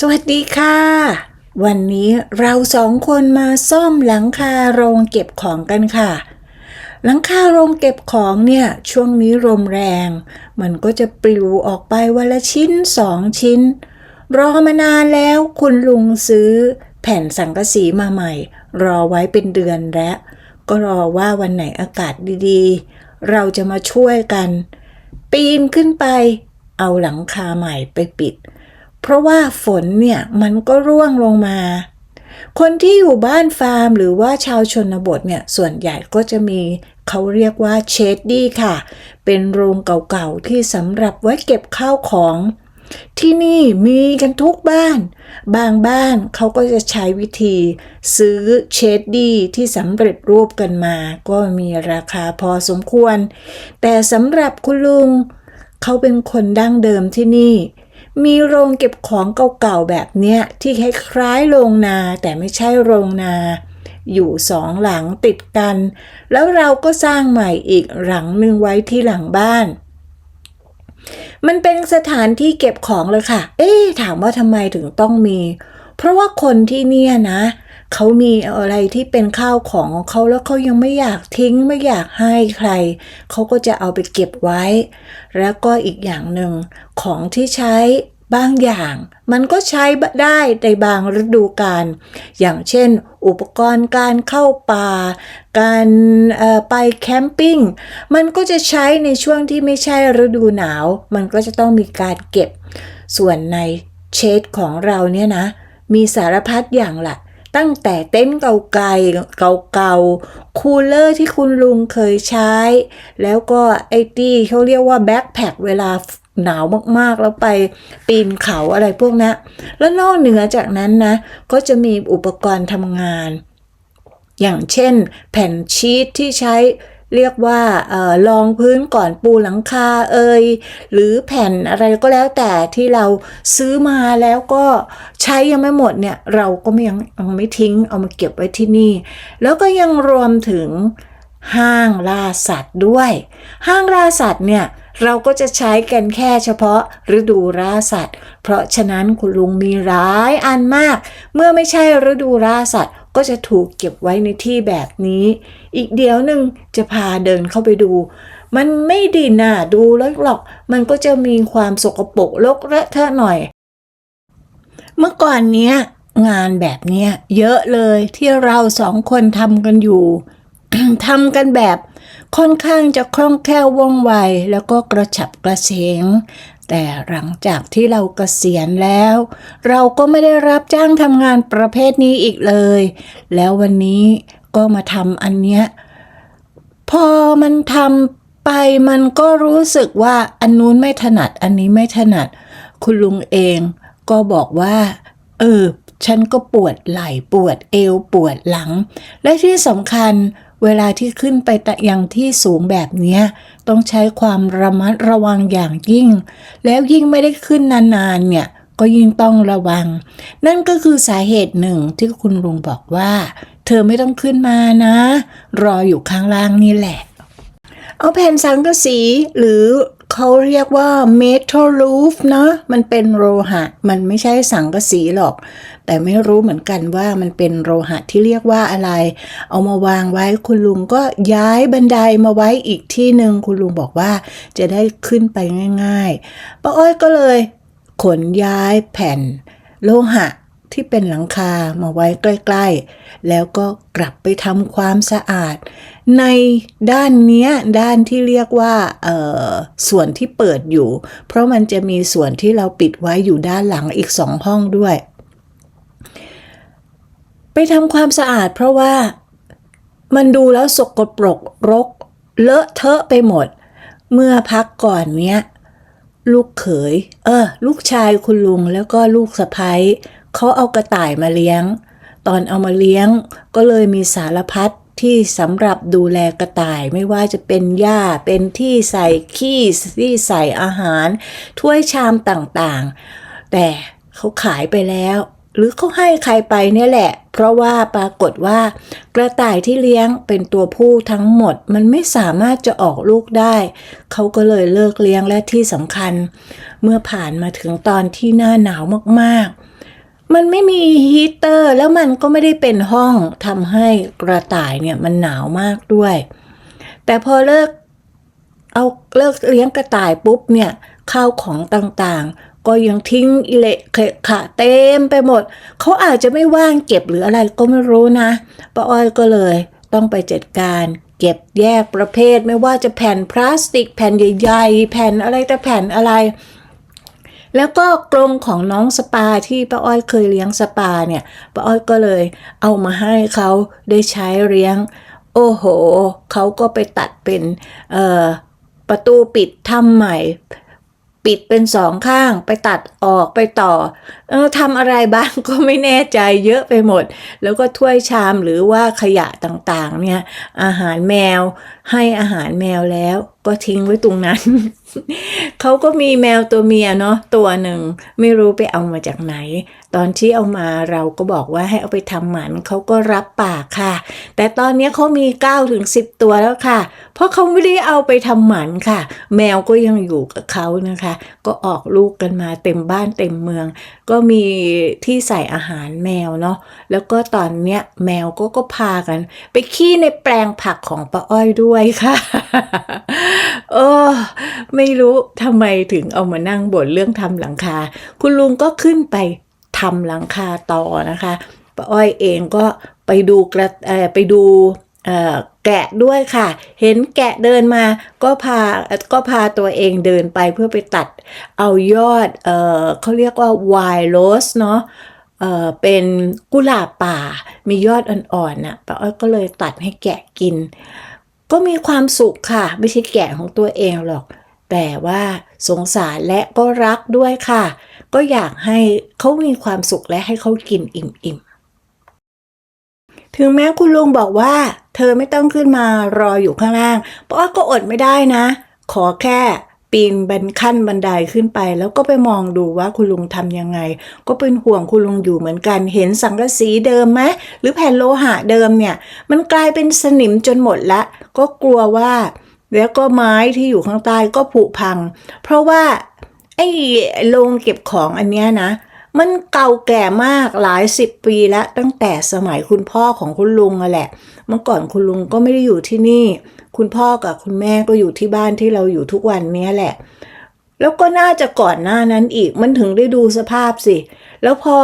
สวัสดีค่ะ วันนี้เราสองคนมาซ่อมหลังคาโรงเก็บของกันค่ะ หลังคาโรงเก็บของเนี่ยช่วงนี้ลมแรง มันก็จะปลิวออกไปวันละชิ้นสองชิ้น รอมานานแล้วคุณลุงซื้อ แผ่นสังกะสีมาใหม่ รอไว้เป็นเดือนแล้วก็รอว่าวันไหนอากาศดีๆ เราจะมาช่วยกัน ปีนขึ้นไป เอาหลังคาใหม่ไปปิด เพราะว่าฝนเนี่ยมันก็ร่วงลงมา คนที่อยู่บ้านฟาร์ม หรือว่าชาวชนบทเนี่ยส่วนใหญ่ก็จะมีเขาเรียกว่าเชดดี้ค่ะ เป็นโรงเก่าๆที่สำหรับไว้เก็บข้าวของที่นี่มีกันทุกบ้าน บางบ้านเขาก็จะใช้วิธีซื้อเชดดี้ที่สำเร็จรูปกันมา ก็มีราคาพอสมควร แต่สำหรับคุณลุง เขาเป็นคนดั้งเดิมที่นี่ มีโรงเก็บของเก่าๆแบบเนี้ยที่คล้ายๆโรงนาแต่ไม่ใช่โรงนา อยู่สองหลังติดกัน แล้วเราก็สร้างใหม่อีกหลังหนึ่งไว้ที่หลังบ้าน มันเป็นสถานที่เก็บของเลยค่ะ เอ๊ถามว่าทำไมถึงต้องมี เพราะว่าคนที่เนี่ยนะเขามีอะไรที่เป็นข้าวของของเขาแล้วเขายังไม่อยากทิ้งไม่อยากให้ใคร เขาก็จะเอาไปเก็บไว้ แล้วก็อีกอย่างหนึ่งของที่ใช้บางอย่าง มันก็ใช้ได้ในบางฤดูกาลอย่างเช่น อุปกรณ์การเข้าป่า การไปแคมปิ้งมันก็จะใช้ในช่วงที่ไม่ใช่ฤดูหนาว มันก็จะต้องมีการเก็บ ส่วนในเชดของเราเนี่ยนะ มีสารพัดอย่างละ ตั้งแต่เต็นท์เก่าๆเก่าๆคูลเลอร์ที่คุณลุงเคยใช้ แล้วก็ไอ้ที่เขาเรียกว่าแบ็คแพคเวลาหนาวมากๆ แล้วไปปีนเขาอะไรพวกนี้นแล้วนอกเหนือจากนั้นนะ ก็จะมีอุปกรณ์ทำงาน อย่างเช่น แผ่นชีตที่ใช้ เรียกว่าออรองพื้นก่อนปูหลังคาเอยหรือแผ่นอะไรก็แล้วแต่ที่เราซื้อมาแล้วก็ใช้ยังไม่หมดเนี่ยเราก็ไม่ยังยังไม่ทิ้งเอามาเก็บไว้ที่นี่ แล้วก็ยังรวมถึงห้างล่าสัตว์ด้วย ห้างล่าสัตว์เนี่ยเราก็จะใช้กันแค่เฉพาะฤดูล่าสัตว์ เพราะฉะนั้นคุณลุงมีร้ายอันมาก เมื่อไม่ใช่ฤดูล่าสัตว์ ก็จะถูกเก็บไว้ในที่แบบนี้ อีกเดี๋ยวหนึ่งจะพาเดินเข้าไปดู มันไม่ดีน่าดูแล้วหรอก มันก็จะมีความสกปรกลกระเทอะหน่อย เมื่อก่อนเนี้ย งานแบบเนี้ยเยอะเลยที่เราสองคนทำกันอยู่ทำกันแบบค่อนข้างจะคล่องแคล่วว่องไวแล้วก็กระฉับกระเฉง แต่หลังจากที่เราเกษียณแล้ว เราก็ไม่ได้รับจ้างทำงานประเภทนี้อีกเลย แล้ววันนี้ก็มาทำอันเนี้ยพอมันทำไปมันก็รู้สึกว่าอันนู้นไม่ถนัดอันนี้ไม่ถนัด คุณลุงเองก็บอกว่า เออ ฉันก็ปวดไหล่ปวดเอวปวดหลัง และที่สำคัญ เวลาที่ขึ้นไปแต่ยังที่สูงแบบเนี้ยต้องใช้ความระมัดระวังอย่างยิ่ง แล้วยิ่งไม่ได้ขึ้นนานๆเนี่ยก็ยิ่งต้องระวัง นั่นก็คือสาเหตุหนึ่งที่คุณลุงบอกว่า เธอไม่ต้องขึ้นมานะ รออยู่ข้างล่างนี่แหละ เอาแผ่นสังกะสีหรือ เขาเรียกว่า metal roof เนะมันเป็นโลหะ มันไม่ใช่สังกะสีหรอก แต่ไม่รู้เหมือนกันว่ามันเป็นโลหะที่เรียกว่าอะไร เอามาวางไว้คุณลุงก็ย้ายบันไดมาไว้อีกที่หนึ่งคุณลุงบอกว่าจะได้ขึ้นไปง่ายๆป้าอ้อยก็เลย ขนย้ายแผ่น โลหะที่เป็นหลังคามาไว้ใกล้ ๆ แล้วก็กลับไปทำความสะอาด ในด้านเนี้ยด้านที่เรียกว่าเอ่อส่วนที่เปิดอยู่ เพราะมันจะมีส่วนที่เราปิดไว้อยู่ด้านหลังอีกสองห้องด้วย ไปทำความสะอาดเพราะว่ามันดูแล้วสกปรกรก เลอะเทอะไปหมด เมื่อพักก่อนเนี้ยลูกเขย เออ ลูกชายคุณลุงแล้วก็ลูกสะพ้ยเขาเอากระต่ายมาเลี้ยง ตอนเอามาเลี้ยงก็เลยมีสารพัด ที่สำหรับดูแลกระต่ายไม่ว่าจะเป็นหญ้าเป็นที่ใส่ขี้ที่ใส่อาหาร ถ้วยชามต่างๆ แต่เขาขายไปแล้ว หรือเขาให้ใครไปเนี่ยแหละ เพราะว่าปรากฏว่า กระต่ายที่เลี้ยงเป็นตัวผู้ทั้งหมดมันไม่สามารถจะออกลูกได้ เขาก็เลยเลิกเลี้ยงและที่สำคัญ เมื่อผ่านมาถึงตอนที่หน้าหนาวมากๆ มันไม่มีฮีเตอร์แล้วมันก็ไม่ได้เป็นห้องทำให้กระต่ายเนี่ยมันหนาวมากด้วย แต่พอเลิกเอาเลิกเลี้ยงกระต่ายปุ๊บเนี่ยข้าวของต่างๆ ก็ยังทิ้งอิเละเขะเต็มไปหมด เขาอาจจะไม่ว่างเก็บหรืออะไรก็ไม่รู้นะป้าอ้อยก็เลยต้องไปจัดการเก็บแยกประเภทไม่ว่าจะแผ่นพลาสติก แผ่นใหญ่ๆ แผ่นอะไรแต่แผ่นอะไร แล้วก็กรงของน้องสปาที่ป้าอ้อยเคยเลี้ยงสปาเนี่ยป้าอ้อยก็เลยเอามาให้เขาได้ใช้เลี้ยง โอ้โหเขาก็ไปตัดเป็นประตูปิดทำใหม่ ปิดเป็นสองข้าง ไปตัดออกไปต่อเออทำอะไรบ้างก็ไม่แน่ใจเยอะไปหมด แล้วก็ถ้วยชามหรือว่าขยะต่างๆเนี่ยอาหารแมว ให้อาหารแมวแล้วก็ทิ้งไว้ตรงนั้น เขาก็มีแมวตัวเมียเนาะตัวหนึ่งไม่รู้ไปเอามาจากไหน ตอนที่เอามาเราก็บอกว่าให้เอาไปทำหมันเขาก็รับปากค่ะ แต่ตอนนี้เขามี9ถึง10 ตัวแล้วค่ะ เพราะเขาไม่ได้เอาไปทำหมันค่ะ แมวก็ยังอยู่กับเขานะคะ ก็ออกลูกกันมาเต็มบ้านเต็มเมือง ก็มีที่ใส่อาหารแมวเนาะแล้วก็ตอนเนี้ยแมวก็ก็พากัน ไปขี้ในแปลงผักของป้าอ้อยด้วยค่ะโอ้ไม่รู้ทำไมถึงเอามานั่งบ่นเรื่องทำหลังคา คุณลุงก็ขึ้นไปทำหลังคาต่อนะคะป้าอ้อยเองก็ไปดูกระไปดูแกะด้วยค่ะ เห็นแกะเดินมาก็พาก็พาตัวเองเดินไปเพื่อไปตัดเอายอดเออเขาเรียกว่าไวโรสเนาะเเป็นกุหลาบป่ามียอดอ่อนๆน่ะป้าอ้อยก็เลยตัดให้แกะกิน ก็มีความสุขค่ะ ไม่ใช่แก่ของตัวเองหรอก แต่ว่าสงสารและก็รักด้วยค่ะ ก็อยากให้เขามีความสุขและให้เขากินอิ่มๆ ถึงแม้คุณลุงบอกว่า เธอไม่ต้องขึ้นมารออยู่ข้างล่าง เพราะก็อดไม่ได้นะ ขอแค่ ปีนบันขั้นบันไดขึ้นไป แล้วก็ไปมองดูว่าคุณลุงทำยังไง ก็เป็นห่วงคุณลุงอยู่เหมือนกัน เห็นสังกะสีเดิมไหมหรือแผ่นโลหะเดิมเนี่ย มันกลายเป็นสนิมจนหมดละ ก็กลัวว่า แล้วก็ไม้ที่อยู่ข้างใต้ก็ผุพัง เพราะว่าไอ้โรงเก็บของอันเนี้ยนะมันเก่าแก่มากหลายสิบปีแล้วตั้งแต่สมัยคุณพ่อของคุณลุงอะแหละ เมื่อก่อนคุณลุงก็ไม่ได้อยู่ที่นี่ คุณพ่อกับคุณแม่ก็อยู่ที่บ้านที่เราอยู่ทุกวันนี้แหละ แล้วก็น่าจะก่อนหน้านั้นอีกมันถึงได้ดูสภาพสิ แล้วพอ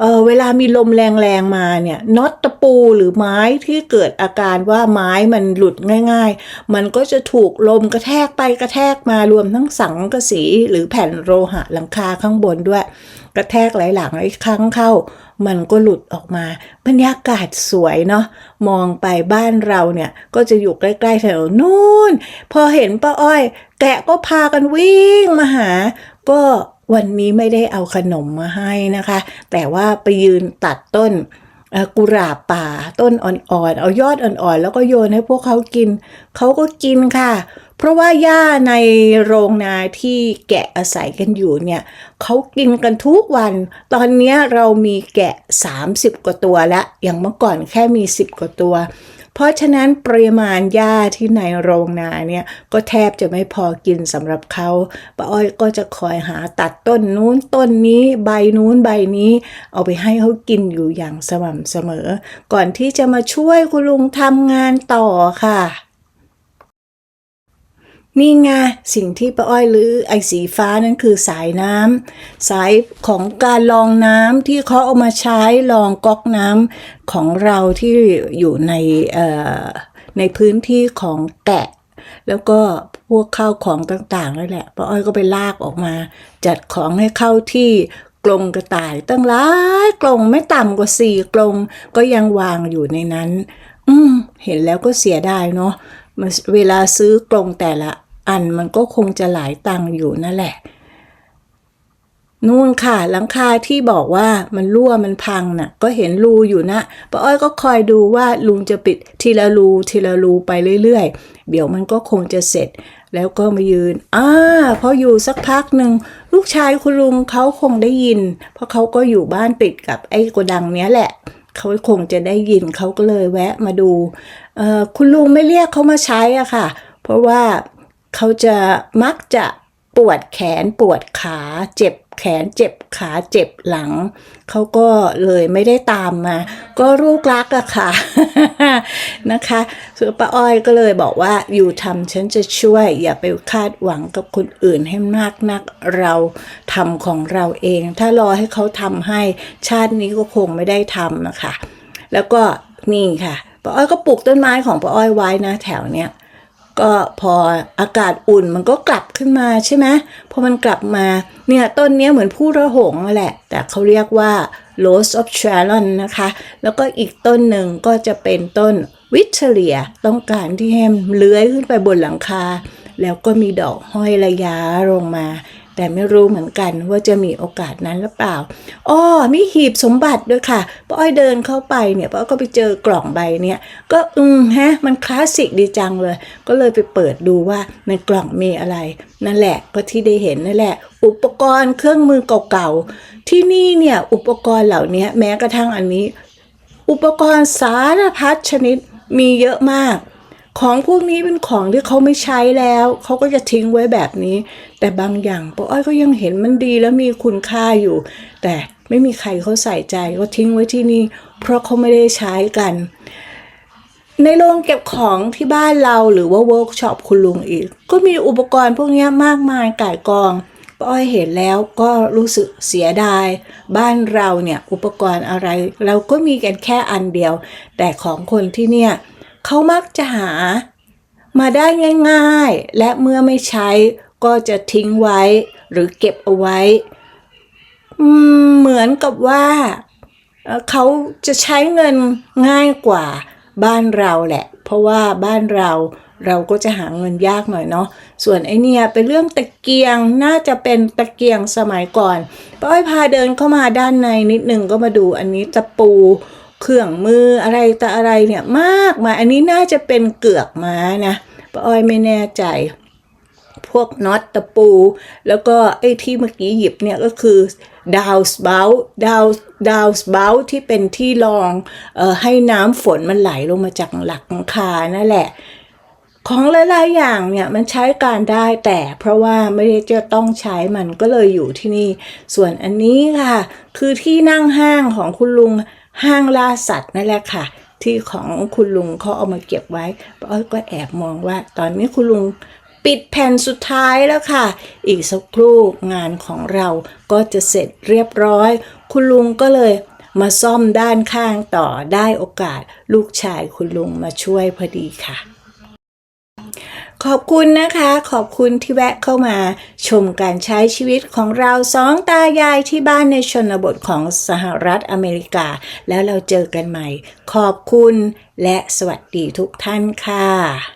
เออเวลามีลมแรงๆมาเนี่ยน็อตตะปูหรือไม้ที่เกิดอาการว่าไม้มันหลุดง่าย ๆ มันก็จะถูกลมกระแทกไปกระแทกมารวมทั้งสังกะสีหรือแผ่นโลหะหลังคาข้างบนด้วย กระแทกหลายหลังหลายครั้งเข้า มันก็หลุดออกมา บรรยากาศสวยเนาะมองไปบ้านเราเนี่ย ก็จะอยู่ใกล้ๆแถวนู่น พอเห็นป้าอ้อย แกะก็พากันวิ่งมาหา ก็ วันนี้ไม่ได้เอาขนมมาให้นะคะ แต่ว่าไปยืนตัดต้นกุหลาบป่าต้นอ่อนๆ เอายอดอ่อนๆ แล้วก็โยนให้พวกเขากิน เขาก็กินค่ะ เพราะว่าหญ้าในโรงนาที่แกะอาศัยกันอยู่เนี่ยเขากินกันทุกวัน ตอนนี้เรามีแกะ 30 กว่าตัวแล้ว อย่างเมื่อก่อนแค่มี 10 กว่าตัว เพราะฉะนั้นปริมาณหญ้าที่ในโรงนาเนี่ยก็แทบจะไม่พอกินสำหรับเขาป้าอ้อยก็จะคอยหาตัดต้นนู้นต้นนี้ใบนู้นใบนี้ เอาไปให้เขากินอยู่อย่างสม่ำเสมอ ก่อนที่จะมาช่วยคุณลุงทำงานต่อค่ะ นี่ไงสิ่งที่ป้าอ้อยหรือไอ้สีฟ้านั่นคือสายน้ำสายของการลองน้ำที่เขาเอามาใช้ลองก๊อกน้ำของเราที่อยู่ในในพื้นที่ของแกะ แล้วก็พวกข้าวของต่างๆนั่นแหละป้าอ้อยก็ไปลากออกมา จัดของให้เข้าที่กรงกระต่ายตั้งหลายกรงไม่ต่ำกว่าสี่กรงก็ยังวางอยู่ในนั้น อืมเห็นแล้วก็เสียดายเนาะเวลาซื้อกรงแต่ละ อันมันก็คงจะหลายตังค์อยู่นั่นแหละ นู่นค่ะ หลังคาที่บอกว่ามันรั่วมันพังน่ะ ก็เห็นรูอยู่นะป้าอ้อยก็คอยดูว่าลุงจะปิดทีละรูทีละรูไปเรื่อยๆ เดี๋ยวมันก็คงจะเสร็จ แล้วก็มายืนอ่าพออยู่สักพักหนึ่งลูกชายคุณลุงเขาคงได้ยิน เพราะเขาก็อยู่บ้านติดกับไอ้โกดังเนี้ยแหละเขาคงจะได้ยินเขาก็เลยแวะมาดูเอ่อคุณลุงไม่เรียกเขามาใช้อะค่ะ เพราะว่า เขาจะมักจะปวดแขนปวดขา เจ็บแขนเจ็บขาเจ็บหลัง เขาก็เลยไม่ได้ตามมา ก็ลูกรักอะค่ะนะคะส่วนป้าอ้อยก็เลยบอกว่าอยู่ทำฉันจะช่วย อย่าไปคาดหวังกับคนอื่นให้มากนักเราทำของเราเอง ถ้ารอให้เขาทำให้ชาตินี้ก็คงไม่ได้ทำนะคะ แล้วก็นี่ค่ะป้าอ้อยก็ปลูกต้นไม้ของป้าอ้อยไว้นะแถวเนี้ย ก็พออากาศอุ่นมันก็กลับขึ้นมาใช่ไหมพอมันกลับมาเนี่ยต้นนี้เหมือนผู้ระหงแหละ แต่เขาเรียกว่า Rose of Sharon นะคะ แล้วก็อีกต้นหนึ่งก็จะเป็นต้นวิเทเลียต้องการที่ให้มันเลื้อยขึ้นไปบนหลังคา แล้วก็มีดอกห้อยระยะลงมา แต่ไม่รู้เหมือนกันว่าจะมีโอกาสนั้นหรือเปล่าอ้อมีหีบสมบัติด้วยค่ะป้าอ้อยเดินเข้าไปเนี่ยป้าอ้อยก็ไปเจอกล่องใบเนี่ยก็อืมฮะมันคลาสสิกดีจังเลย ก็เลยไปเปิดดูว่าในกล่องมีอะไร นั่นแหละก็ที่ได้เห็นนั่นแหละ อุปกรณ์เครื่องมือเก่าๆ ที่นี่เนี่ยอุปกรณ์เหล่านี้แม้กระทั่งอันนี้ อุปกรณ์สารพัดชนิดมีเยอะมาก ของพวกนี้เป็นของที่เขาไม่ใช้แล้ว เขาก็จะทิ้งไว้แบบนี้ แต่บางอย่างป้าอ้อยก็ยังเห็นมันดีแล้วมีคุณค่าอยู่ แต่ไม่มีใครเขาใส่ใจก็ทิ้งไว้ที่นี่ เพราะเขาไม่ได้ใช้กัน ในโรงเก็บของที่บ้านเราหรือว่าเวิร์กช็อปคุณลุงอีก ก็มีอุปกรณ์พวกนี้มากมายก่ายกองป้าอ้อยเห็นแล้วก็รู้สึกเสียดาย บ้านเราเนี่ยอุปกรณ์อะไร เราก็มีกันแค่อันเดียว แต่ของคนที่เนี่ย เขามักจะหา มาได้ง่ายๆ และเมื่อไม่ใช้ก็จะทิ้งไว้หรือเก็บเอาไว้ เหมือนกับว่า เขาจะใช้เงินง่ายกว่าบ้านเราแหละ เพราะว่าบ้านเราเราก็จะหาเงินยากหน่อยเนาะ ส่วนไอเนี่ยเป็นเรื่องตะเกียง น่าจะเป็นตะเกียงสมัยก่อนป้าอ้อยพาเดินเข้ามาด้านในนิดหนึ่งก็มาดูอันนี้ตะปู เครื่องมืออะไรแต่อะไรเนี่ยมากมายอันนี้น่าจะเป็นเกือกม้านะป้าอ้อยไม่แน่ใจ พวกน็อตตะปู แล้วก็ไอ้ที่เมื่อกี้หยิบเนี่ยก็คือดาวส์เบลดาวดาวส์เบลที่เป็นที่รองออให้น้ำฝนมันไหลลงมาจากหลังคานั่นแหละของหลายๆอย่างเนี่ยมันใช้การได้แต่เพราะว่าไม่ได้จะต้องใช้มันก็เลยอยู่ที่นี่ ส่วนอันนี้ค่ะ คือที่นั่งห้างของคุณลุง ห้างล่าสัตว์นั่นแหละค่ะ ที่ของคุณลุงเขาเอามาเก็บไว้ป้าอ้อยก็แอบมองว่า ตอนนี้คุณลุงปิดแผ่นสุดท้ายแล้วค่ะ อีกสักครู่งานของเราก็จะเสร็จเรียบร้อย คุณลุงก็เลยมาซ่อมด้านข้างต่อได้โอกาส ลูกชายคุณลุงมาช่วยพอดีค่ะ ขอบคุณนะคะ ขอบคุณที่แวะเข้ามา ชมการใช้ชีวิตของเราสองตายายที่บ้านในชนบทของสหรัฐอเมริกา แล้วเราเจอกันใหม่ ขอบคุณและสวัสดีทุกท่านค่ะ